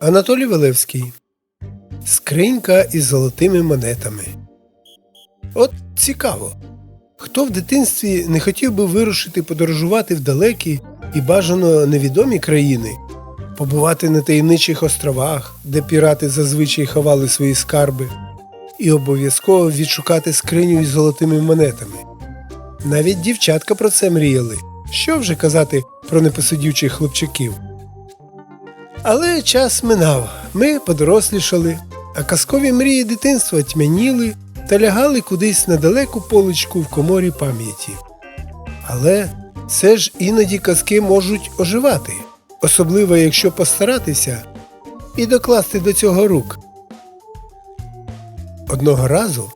Анатолій Валевський. Скринька із золотими монетами. От цікаво. Хто в дитинстві не хотів би вирушити подорожувати в далекі і бажано невідомі країни, побувати на таємничих островах, де пірати зазвичай ховали свої скарби, і обов'язково відшукати скриню із золотими монетами. Навіть дівчатка про це мріяли. Що вже казати про непосидючих хлопчаків. Але час минав, ми подорослішали, а казкові мрії дитинства тьмяніли та лягали кудись на далеку поличку в коморі пам'яті. Але все ж іноді казки можуть оживати, особливо якщо постаратися і докласти до цього рук. Одного разу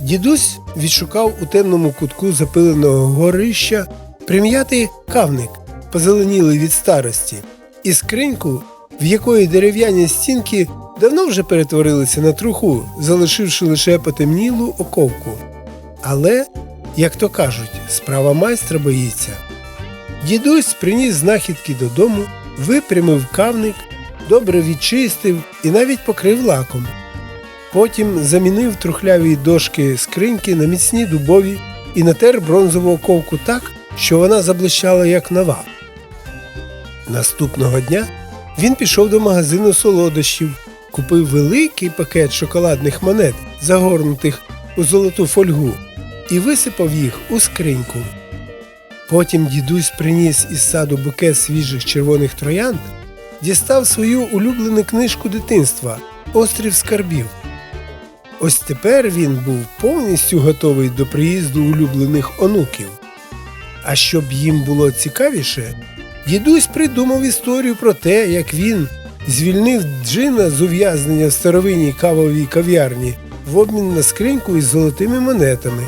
дідусь відшукав у темному кутку запиленого горища прим'ятий кавник, позеленілий від старості, і скриньку, в якої дерев'яні стінки давно вже перетворилися на труху, залишивши лише потемнілу оковку. Але, як то кажуть, справа майстра боїться. Дідусь приніс знахідки додому, випрямив кавник, добре відчистив і навіть покрив лаком. Потім замінив трухляві дошки скриньки на міцні дубові і натер бронзову оковку так, що вона заблищала як нова. Наступного дня він пішов до магазину солодощів, купив великий пакет шоколадних монет, загорнутих у золоту фольгу, і висипав їх у скриньку. Потім дідусь приніс із саду букет свіжих червоних троянд, дістав свою улюблену книжку дитинства Острів скарбів. Ось тепер він був повністю готовий до приїзду улюблених онуків. А щоб їм було цікавіше, дідусь придумав історію про те, як він звільнив Джина з ув'язнення в старовинній кавовій кав'ярні в обмін на скриньку із золотими монетами.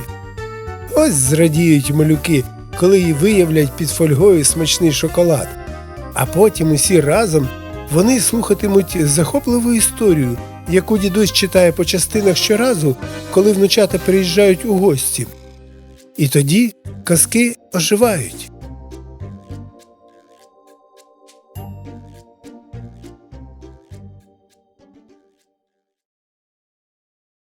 Ось зрадіють малюки, коли й виявлять під фольгою смачний шоколад. А потім усі разом вони слухатимуть захопливу історію, яку дідусь читає по частинах щоразу, коли внучата приїжджають у гості. І тоді казки оживають.